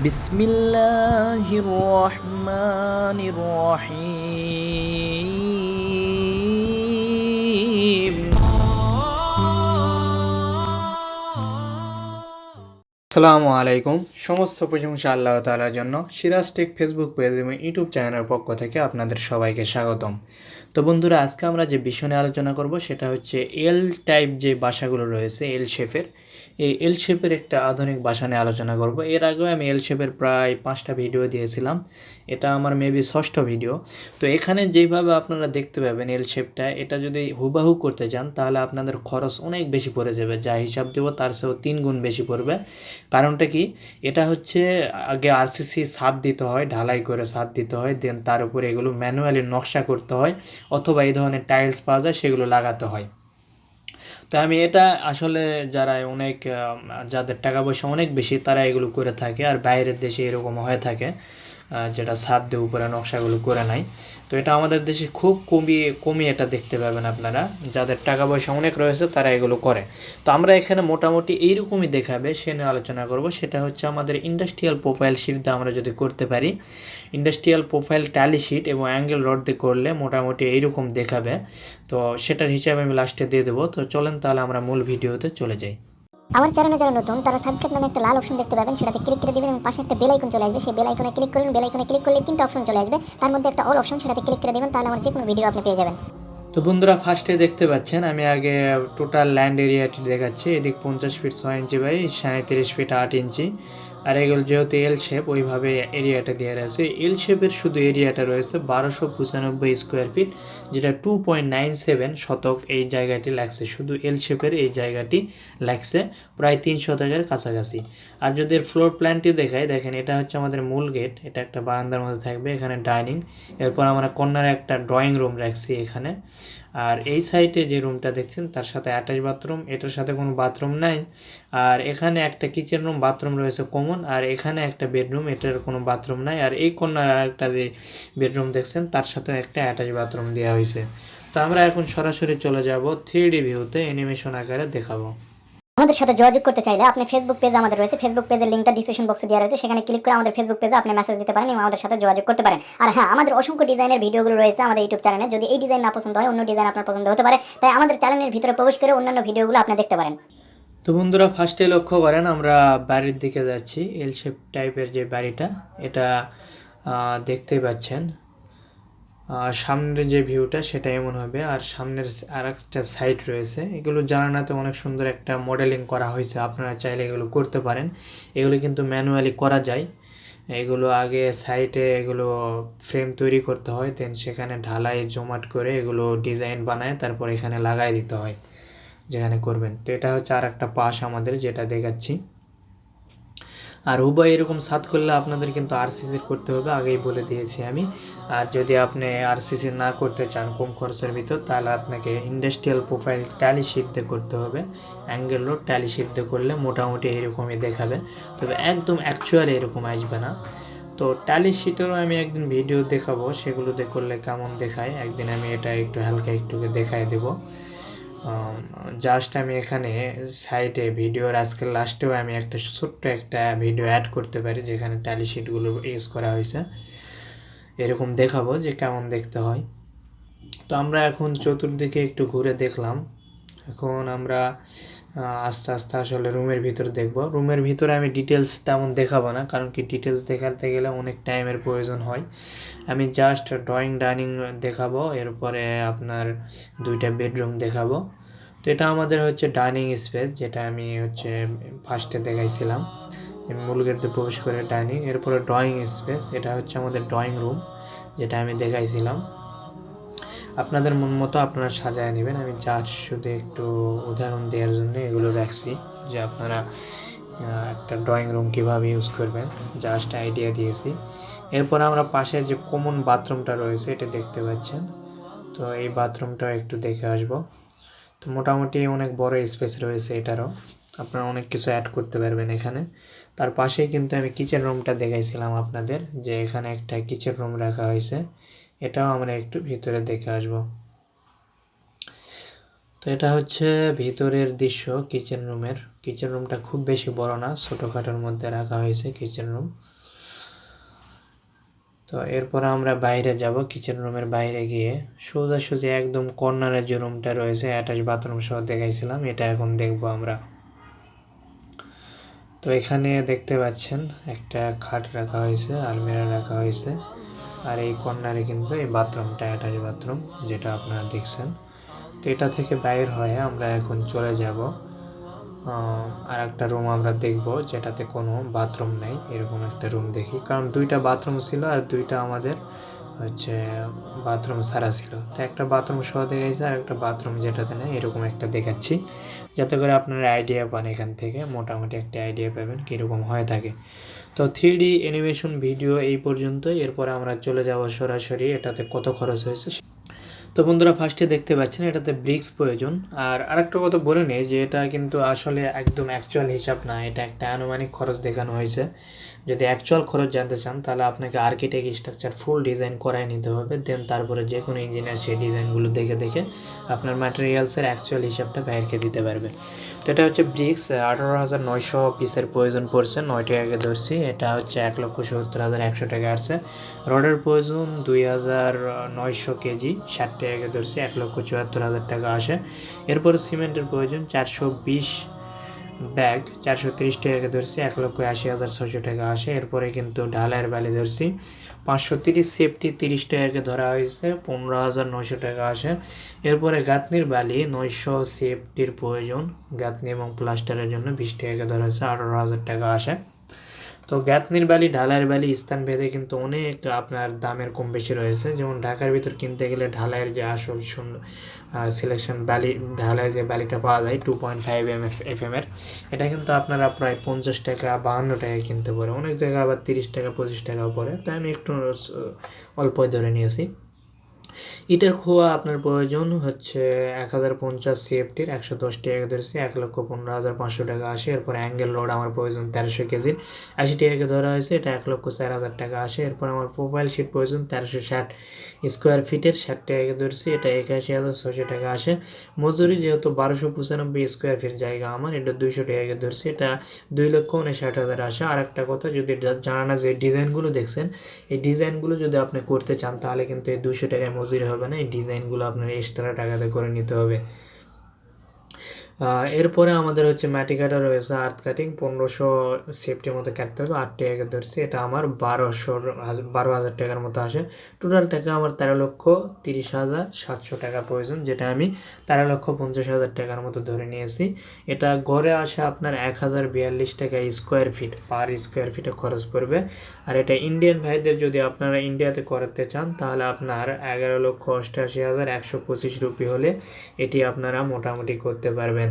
বিসমিল্লাহির রহমানির রহিম আসসালামু আলাইকুম। সমস্ত প্রশংসা আল্লাহ তালার জন্য। সিরাজ টেক ফেসবুক পেজ এবং ইউটিউব চ্যানেলের পক্ষ থেকে আপনাদের সবাইকে স্বাগতম। তো বন্ধুরা, আজকে আমরা যে বিষয় নিয়ে আলোচনা করব, সেটা হচ্ছে এল টাইপ যে বাসাগুলো রয়েছে এল শেফের এই এল শেপের একটা আধুনিক বাসা নিয়ে আলোচনা করব। এর আগেও আমি এল শেপের প্রায় পাঁচটা ভিডিও দিয়েছিলাম। এটা আমার মেবি ষষ্ঠ ভিডিও তো এখানে যেভাবে আপনারা দেখতে পাবেন এল শেপটা এটা যদি হুবাহু করতে চান, তাহলে আপনাদের খরচ অনেক বেশি পড়ে যাবে। যা হিসাব দেবো, তার চেয়েও তিন গুণ বেশি পড়বে। কারণটা কি? এটা হচ্ছে আগে আরসিসি সাত দিতে হয়, ঢালাই করে সাত দিতে হয় দেন তার উপরে এগুলো ম্যানুয়ালি নকশা করতে হয়, অথবা এই ধরনের টাইলস পাওয়া যায়, সেগুলো লাগাতে হয়। তো আমি এটা আসলে যারা অনেক যাদের টাকা পয়সা অনেক বেশি, তারা এগুলো করে থাকে। আর বাইরের দেশে এরকম হয়ে থাকে। যেটা সাত দিয়ে উপরে নকশাগুলো করে নাই। তো এটা আমাদের দেশে খুব কমই কমই এটা দেখতে পাবেন আপনারা। যাদের টাকা পয়সা অনেক রয়েছে, তারা এগুলো করে। তো আমরা এখানে মোটামুটি এইরকমই দেখাবে, সে নিয়ে আলোচনা করব। সেটা হচ্ছে আমাদের ইন্ডাস্ট্রিয়াল প্রোফাইল শিট দিয়ে আমরা যদি করতে পারি ইন্ডাস্ট্রিয়াল প্রোফাইল ট্যালি শিট এবং অ্যাঙ্গেল রড দিয়ে করলে মোটামুটি এইরকম দেখাবে। তো সেটার হিসাবে আমি লাস্টে দিয়ে দেবো। তো চলেন তাহলে আমরা মূল ভিডিওতে চলে যাই। আমার চ্যানেলে যারা নতুন, তারা সাবস্ক্রাইব নামে একটা লাল অপশন দেখতে পাবেন, সেটাতে ক্লিক করে দেবেন এবং পাশে একটা বেল আইকন চলে আসবে। সেই বেল আইকনে ক্লিক করুন বেল আইকনে ক্লিক করলে তিনটা অপশন চলে আসবে। তার মধ্যে একটা অল অপশন সেটাতে ক্লিক করে দেবেন, তাহলে আমার যে কোনো ভিডিও আপনি পেয়ে যাবেন। তো বন্ধুরা ফার্স্টে দেখতে পাচ্ছেন, আমি আগে টোটাল ল্যান্ড এরিয়াটি দেখাচ্ছি। এদিক পঞ্চাশ ফিট ছয় ইঞ্চি বাই সাঁত্রিশ ফিট আট ইঞ্চি আর এগুলো যেহেতু এল শেপ ওইভাবে এরিয়াটা দেওয়া রয়েছে। এল শেপের শুধু এরিয়াটা রয়েছে বারোশো পঁচানব্বই স্কোয়ার ফিট যেটা টু পয়েন্ট নাইন সেভেন শতক এই জায়গাটি লাগছে। শুধু এল শেপের এই জায়গাটি লাগছে, প্রায় তিন শতকের কাছাকাছি। আর যদি এর ফ্লোর প্ল্যানটি দেখাই, দেখেন এটা হচ্ছে আমাদের মূল গেট এটা একটা বারান্দার মধ্যে থাকবে, এখানে ডাইনিং এরপর আমরা কন্যার একটা ড্রয়িং রুম রাখছি এখানে। আর এই সাইডে যে রুমটা দেখছেন, তার সাথে অ্যাটাচ বাথরুম এটার সাথে কোনো বাথরুম নাই। আর এখানে একটা কিচেন রুম বাথরুম রয়েছে কমন আর এখানে একটা বেডরুম এটার কোনো বাথরুম নাই। আর এই কন্যার একটা যে বেডরুম দেখছেন, তার সাথে একটা অ্যাটাচ বাথরুম দেওয়া হয়েছে। তো আমরা এখন সরাসরি চলে যাব থ্রি ডি ভিউতে অ্যানিমেশন আকারে দেখাবো। আমাদের সাথে যোগাযোগ করতে চাইলে আপনি ফেসবুক পেজ আমাদের রয়েছে। ফেসবুক পেজের লিঙ্কটা ডিসক্রিপশন বক্সে দেওয়া রয়েছে। সেখানে ক্লিক করে আমাদের ফেসবুক পেজে আপনি মেসেজ দিতে পারেন এবং আমাদের সাথে যোগাযোগ করতে পারেন। আর হ্যাঁ আমাদের অসংখ্য ডিজাইনের ভিডিওগুলো রয়েছে আমাদের ইউটিউব চ্যানেলে যদি এই ডিজাইন না পছন্দ হয় অন্য ডিজাইন আপনার পছন্দ হতে পারে। তাই আমাদের চ্যানেলের ভিতরে প্রবেশ করে অন্যান্য ভিডিওগুলো আপনি দেখতে পারেন। তো বন্ধুরা ফার্স্টে লক্ষ্য করেন আমরা বাড়ির দিকে যাচ্ছি। এল শেপ টাইপের যে বাড়িটা এটা আহ, দেখতেই পাচ্ছেন। সামনের যে ভিউটা সেটা এমন হবে। আর সামনের আর একটা সাইড রয়েছে। এগুলো জানানাতে অনেক সুন্দর একটা মডেলিং করা হয়েছে। আপনারা চাইলে এগুলো করতে পারেন। এগুলো কিন্তু ম্যানুয়ালি করা যায়। এগুলো আগে সাইটে এগুলো ফ্রেম তৈরি করতে হয়। দেন সেখানে ঢালাই, জমাট করে এগুলো ডিজাইন বানায়, তারপর এখানে লাগাই দিতে হয়, যেখানে করবেন। তো এটা হচ্ছে আর একটা পাশ আমাদের, যেটা দেখাচ্ছি। আর উভয় এরকম সাত করলে আপনাদের কিন্তু আরসিসির করতে হবে, আগেই বলে দিয়েছি আমি। আর যদি আপনি আরসিসি না করতে চান কম খরচের ভিতর, তাহলে আপনাকে ইন্ডাস্ট্রিয়াল প্রোফাইল ট্যালি দিয়ে করতে হবে। অ্যাঙ্গেল রোড ট্যালি দিয়ে করলে মোটামুটি এরকমই দেখাবে। তবে একদম অ্যাকচুয়ালি এরকম আসবে না। তো ট্যালি শিটেরও আমি একদিন ভিডিও দেখাবো সেগুলোতে করলে কেমন দেখায়? একদিন আমি এটা একটু হালকা একটু দেখাই দেবো। জাস্ট আমি এখানে সাইটে ভিডিওর আজকে লাস্টেও আমি একটা ছোট্ট একটা ভিডিও অ্যাড করতে পারি, যেখানে ট্যালি শিটগুলো ইউজ করা হয়েছে। এরকম দেখাবো যে কেমন দেখতে হয়। তো আমরা এখন চতুর্দিকে একটু ঘুরে দেখলাম। এখন আমরা আস্তে আস্তে আসলে রুমের ভিতর দেখব। রুমের ভিতরে আমি ডিটেলস তেমন দেখাবো না, কারণ কি ডিটেলস দেখাতে গেলে অনেক টাইমের প্রয়োজন হয়। আমি জাস্ট ড্রয়িং ডাইনিং দেখাবো, এরপরে আপনার দুইটা বেডরুম দেখাবো। তো এটা আমাদের হচ্ছে ডাইনিং স্পেস যেটা আমি হচ্ছে ফার্স্টে দেখাইছিলাম। মূল গেট দিয়ে প্রবেশ করে ডাইনিং এরপরে ড্রয়িং স্পেস এটা হচ্ছে আমাদের ড্রয়িং রুম যেটা আমি দেখাইছিলাম। আপনাদের মন মতো আপনারা সাজায় নেবেন। আমি জাস্ট শুধু একটু উদাহরণ দেওয়ার জন্য এগুলো রাখছি যে আপনারা একটা ড্রয়িং রুম কীভাবে ইউজ করবেন, জাস্ট আইডিয়া দিয়েছি। এরপর আমরা পাশে যে কমন বাথরুমটা রয়েছে, এটা দেখতে পাচ্ছেন। তো এই বাথরুমটাও একটু দেখে আসব। তো মোটামুটি অনেক বড় স্পেস রয়েছে এটারও। আপনারা অনেক কিছু অ্যাড করতে পারবেন এখানে। তার পাশেই কিন্তু আমি কিচেন রুমটা দেখাইছিলাম আপনাদের, যে এখানে একটা কিচেন রুম রাখা হয়েছে। এটাও আমরা একটু ভিতরে দেখে আসব। তো এটা হচ্ছে ভিতরের দৃশ্য কিচেন রুমের কিচেন রুমটা খুব বেশি বড় না, ছোটোখাটোর মধ্যে রাখা হয়েছে কিচেন রুম তো এরপর আমরা বাইরে যাব কিচেন রুমের বাইরে গিয়ে। সোজাসুজি একদম কর্নারে যে রুমটা রয়েছে অ্যাটাচ বাথরুম সহ দেখাইছিলাম, এটা এখন দেখব আমরা। তো এখানে দেখতে পাচ্ছেন, একটা খাট রাখা হয়েছে, আলমিরা রাখা হয়েছে। আর এই কর্নারে কিন্তু এই বাথরুমটা অ্যাটাচ বাথরুম যেটা আপনারা দেখছেন। তো এটা থেকে বাইর হয়ে আমরা এখন চলে যাব। আর একটা রুম আমরা দেখব যেটাতে কোনো বাথরুম নেই, এরকম একটা রুম দেখি। কারণ দুইটা বাথরুম ছিল আর দুইটা আমাদের হচ্ছে বাথরুম সারা ছিল। তো একটা বাথরুম সহ দেখাইছে আর একটা বাথরুম যেটাতে নেই এরকম একটা দেখাচ্ছি। যাতে করে আপনারা আইডিয়া পান এখান থেকে, মোটামুটি একটা আইডিয়া পাবেন কীরকম হয়ে থাকে। তো থ্রি অ্যানিমেশন ভিডিও এই পর্যন্তই। এরপরে আমরা চলে যাব সরাসরি এটাতে কত খরচ হয়েছে। তো বন্ধুরা ফার্স্টে দেখতে পাচ্ছেন এটাতে ব্রিক্স প্রয়োজন। আর আরেকটা কথা বলে নিই যে এটা কিন্তু আসলে একদম অ্যাকচুয়াল হিসাব না, এটা একটা আনুমানিক খরচ দেখানো হয়েছে। যদি অ্যাকচুয়াল খরচ জানতে চান, তাহলে আপনাকে আর্কিটেক্ট স্ট্রাকচার ফুল ডিজাইন করাই নিতে হবে। দেন তারপরে যে কোনো ইঞ্জিনিয়ার সেই ডিজাইনগুলো দেখে দেখে আপনার ম্যাটেরিয়ালসের অ্যাকচুয়াল হিসাবটা বাইরকে দিতে পারবে। তো এটা হচ্ছে ব্রিক্স আঠারো হাজার নয়শো পিসের প্রয়োজন পড়ছে, নয় আগে ধরছি। এটা হচ্ছে এক লক্ষ সত্তর হাজার একশো টাকা আসছে। রডের প্রয়োজন দুই হাজার নয়শো কেজি, ষাট আগে ধরছি, এক লক্ষ চুয়াত্তর হাজার টাকা আসে। এরপর সিমেন্টের প্রয়োজন চারশো বিশ ব্যাগ চারশো তিরিশ টাকাকে ধরছি, এক লক্ষ আশি হাজার ছশো টাকা আসে। এরপরে কিন্তু ঢালাইয়ের বালি ধরছি, পাঁচশো তিরিশ সেফটি তিরিশ টাকাকে ধরা হয়েছে, পনেরো হাজার নয়শো টাকা আসে। এরপরে গাঁথনির বালি নয়শো সেফটির প্রয়োজন, গাঁথনি এবং প্লাস্টারের জন্য বিশ টাকাকে ধরা হয়েছে, আঠারো হাজার টাকা আসে। তো গাঁথনির বালি ঢালাইয়ের বালি স্থান ভেদে কিন্তু অনেক আপনার দামের কম বেশি রয়েছে। যেমন ঢাকার ভিতর কিনতে গেলে ঢালাইয়ের যে আসল সুন্দর সিলেকশন বালি ঢালাইয়ের যে বালিটা পাওয়া যায় two point five M F F M এর, এটা কিন্তু আপনারা প্রায় পঞ্চাশ টাকা, বাহান্ন টাকা কিনতে পারে অনেক জায়গায় আবার তিরিশ টাকা, পঁচিশ টাকা পড়ে। তাই আমি একটু অল্পই ধরে নিয়েছি। ইটের খোয়া আপনার প্রয়োজন হচ্ছে এক হাজার পঞ্চাশ সিএফটির একশো দশ টাকা ধরেছি, এক লক্ষ পনেরো হাজার পাঁচশো টাকা আসে। এরপর অ্যাঙ্গেল রোড আমার প্রয়োজন তেরোশো কেজির আশি টাকাকে ধরা হয়েছে, এটা এক লক্ষ চার হাজার টাকা আসে। এরপর আমার প্রোফাইল শিট প্রয়োজন তেরোশো ষাট স্কোয়ার ফিটের ষাট টাকাকে ধরেছি, এটা একাশি হাজার ছশো টাকা আসে। মজুরি যেহেতু বারোশো পঁচানব্বই স্কোয়ার ফিট জায়গা আমার, এটা দুইশো টাকাকে ধরছি, এটা দুই লক্ষ উনষাট হাজার আসে। আর একটা কথা, যদি জানা যে ডিজাইনগুলো দেখছেন, এই ডিজাইনগুলো যদি আপনি করতে চান, তাহলে কিন্তু এই দুশো টাকায় মজুরি হবে না এই ডিজাইনগুলো আপনার এক্সট্রা টাকাতে করে নিতে হবে। এরপরে আমাদের হচ্ছে মাটি কাটা রয়েছে আর্থ কাটিং, পনেরোশো সেফটির মতো কাটতে হবে, আট টাকা ধরছি। এটা আমার বারোশো বারো হাজার টাকার মতো আসে। টোটাল টাকা আমার তেরো লক্ষ তিরিশ হাজার সাতশো টাকা প্রয়োজন, যেটা আমি তেরো লক্ষ পঞ্চাশ হাজার টাকার মতো ধরে নিয়েছি। এটা গড়ে আসে আপনার এক হাজার বিয়াল্লিশ টাকা স্কোয়ার ফিট পার স্কোয়ার ফিটে খরচ পড়বে। আর এটা ইন্ডিয়ান ভাইদের যদি আপনারা ইন্ডিয়াতে করাতে চান, তাহলে আপনার এগারো লক্ষ অষ্টাশি হাজার একশো পঁচিশ রুপি হলে এটি আপনারা মোটামুটি করতে পারবেন।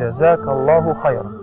جزاك الله خيرا.